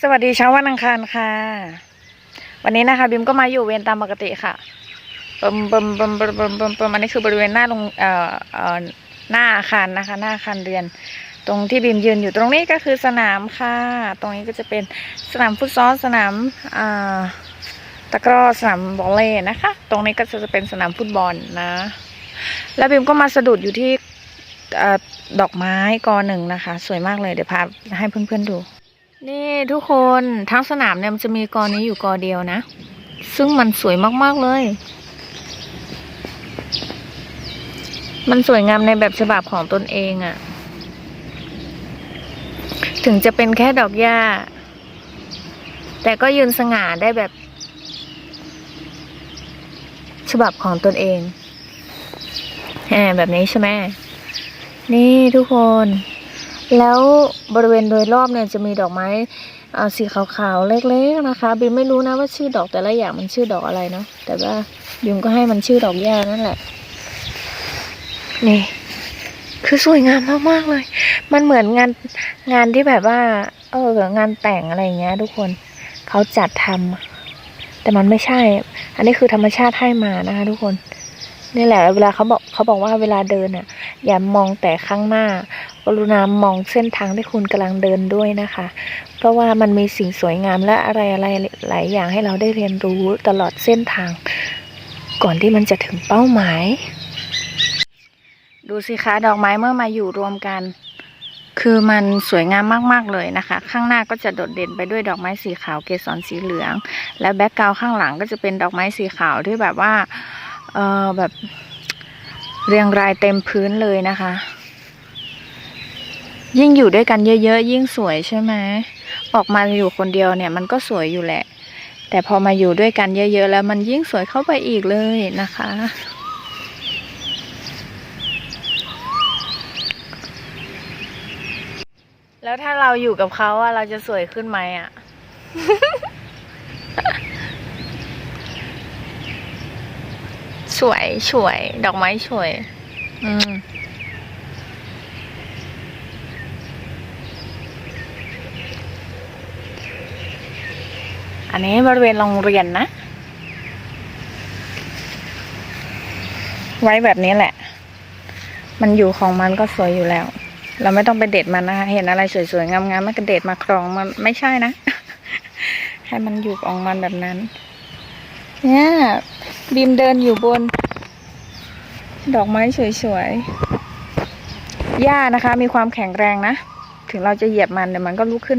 สวัสดีเช้าวันอังคารค่ะ วันนี้นะคะ บิมก็มาอยู่เวรตามปกติค่ะเปิมเปิมเปิมเปิมเปิมเปิมเปิมอันนี้คือบริเวณหน้าโรงเอ่อเอ่อหน้าอาคารนะคะ หน้าอาคารเรียน ตรงที่บิมยืนอยู่ตรงนี้ก็คือสนามค่ะ ตรงนี้ก็จะเป็นสนามฟุตซอลสนามอ่าตะกร้อสนามบอลเล่นะคะ ตรงนี้ก็จะเป็นสนามฟุตบอลนะ แล้วบิมก็มาสะดุดอยู่ที่อดอกไม้กอหนึ่งนะคะ สวยมากเลยเดี๋ยวพาให้เพื่อนๆดู นี่ทุกคนทั้งสนามเนี่ยมันจะมีกอนี้อยู่กอเดียวนะ ซึ่งมันสวยมากๆเลย มันสวยงามในแบบฉบับของตนเองอะถึงจะเป็นแค่ดอกหญ้า แต่ก็ยืนสง่าได้แบบ ฉบับของตนเองแหมแบบนี้ใช่ไหมนี่ทุกคน แล้วบริเวณโดยรอบเนี่ยจะมีดอกไม้สีขาวๆเล็กๆนะคะบิมไม่รู้นะว่าชื่อดอกแต่ละอย่างมันชื่อดอกอะไรเนาะแต่ว่าบิมก็ให้มันชื่อดอกหญ้านั่นแหละ นี่ คือสวยงามมากๆเลย มันเหมือนงานงานที่แบบว่า เอองานแต่งอะไรเงี้ย ทุกคนเขาจัดทำแต่มันไม่ใช่ อันนี้คือธรรมชาติให้มานะคะ ทุกคนนี่แหละ เวลาเขาบอกเขาบอกว่าเวลาเดินอะ อย่ามองแต่ข้างหน้า กรุณามองเส้นทางที่คุณกำลังเดินด้วยนะคะ เพราะว่ามันมีสิ่งสวยงามและอะไรอะไรหลายอย่างให้เราได้เรียนรู้ตลอดเส้นทาง ก่อนที่มันจะถึงเป้าหมาย ดูสิคะดอกไม้เมื่อมาอยู่รวมกัน คือมันสวยงามมาก ๆ เลยนะคะ ข้างหน้าก็จะโดดเด่นไปด้วยดอกไม้สีขาวเกสรสีเหลือง และแบ็กกราวข้างหลังก็จะเป็นดอกไม้สีขาวที่แบบว่าเออแบบเรียงรายเต็มพื้นเลยนะคะ ยิ่งอยู่ด้วยกันเยอะๆยิ่งสวยใช่ไหมออกมาอยู่คนเดียวเนี่ยมันก็สวยอยู่แหละ แต่พอมาอยู่ด้วยกันเยอะๆแล้วมันยิ่งสวยเข้าไปอีกเลยนะคะ แล้วถ้าเราอยู่กับเขาอะเราจะสวยขึ้นไหมอะสวยสวยดอกไม้สวย อืม อันนี้บริเวณโรงเรียนนะ ไว้แบบนี้แหละ มันอยู่ของมันก็สวยอยู่แล้ว เราไม่ต้องไปเด็ดมันนะคะ เห็นอะไรสวยๆ งามๆไม่ก็เด็ดมาครองมันไม่ใช่นะ ให้มันอยู่ของมันแบบนั้น เนี่ยบีมเดินอยู่บน ดอกไม้สวยๆ หญ้านะคะ มีความแข็งแรงนะ ถึงเราจะเหยียบมันเดี๋ยวมันก็ลุกขึ้น